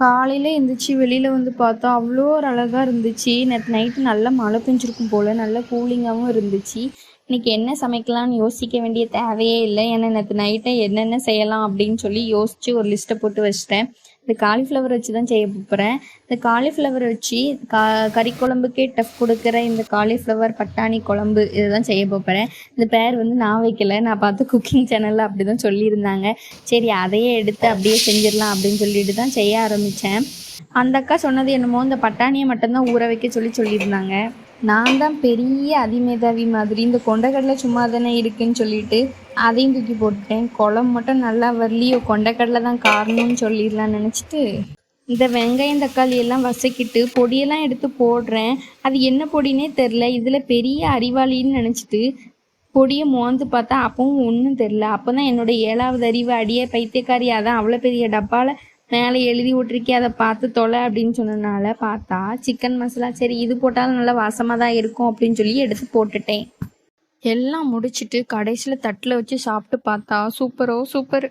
காலையில் எழுந்திரிச்சி வெளியில் வந்து பார்த்தா அவ்வளோ ஒரு அழகாக இருந்துச்சு. நேற்று நைட்டு நல்லா மழை பெஞ்சிருக்கும் போல் நல்லா கூலிங்காகவும் இருந்துச்சு. இன்னைக்கு என்ன சமைக்கலாம்னு யோசிக்க வேண்டிய தேவையே இல்லை. ஏன்னா நேற்று நைட்டை என்னென்ன செய்யலாம் அப்படின்னு சொல்லி யோசித்து ஒரு லிஸ்ட்டை போட்டு வச்சிட்டேன். இந்த காலிஃப்ளவர் வச்சு தான் செய்ய போகிறேன் இந்த காலிஃப்ளவர் வச்சு கா கறி குழம்புக்கே டஃப் கொடுக்குற இந்த காலிஃப்ளவர் பட்டாணி குழம்பு இதுதான் செய்ய போகிறேன் இந்த பேர் வந்து நான் வைக்கல. நான் பார்த்து குக்கிங் சேனலில் அப்படி தான் சொல்லியிருந்தாங்க. சரி அதையே எடுத்து அப்படியே செஞ்சிடலாம் அப்படின்னு சொல்லிட்டு தான் செய்ய ஆரம்பித்தேன் அந்த அக்கா சொன்னது என்னமோ இந்த பட்டாணியை மட்டும்தான் ஊற வைக்க சொல்லி சொல்லியிருந்தாங்க. நான் தான் பெரிய அதிமேதாவி மாதிரி. இந்த கொண்டக்கடலை சும்மா தானே இருக்குன்னு சொல்லிட்டு அதையும் தூக்கி போட்டுட்டேன். குழம்பு மட்டும் நல்லா வரலையோ? கொண்டக்கடலை தான் காரணம்னு சொல்லிடலாம் நினச்சிட்டு இந்த வெங்காயம் தக்காளி எல்லாம் வசக்கிட்டு பொடியெல்லாம் எடுத்து போடுறேன். அது என்ன பொடினே தெரில இதில் பெரிய அறிவாளின்னு நினச்சிட்டு பொடியை மோந்து பார்த்தா அப்பவும் ஒன்றும் தெரில அப்போ தான் என்னோட ஏழாவது அறிவு அடியே பைத்தியக்காரி அதான் அவ்வளோ பெரிய டப்பாவில் மேலே எழுதி விட்டுருக்கே அதை பார்த்து தொலை அப்படின்னு சொன்னனால பார்த்தா சிக்கன் மசாலா சரி இது போட்டாலும் நல்லா வாசமாக தான் இருக்கும் அப்படின்னு சொல்லி எடுத்து போட்டுட்டேன். எல்லாம் முடிச்சிட்டு கடைசியில் தட்டில் வச்சு சாப்பிட்டு பார்த்தா சூப்பரோ சூப்பர்.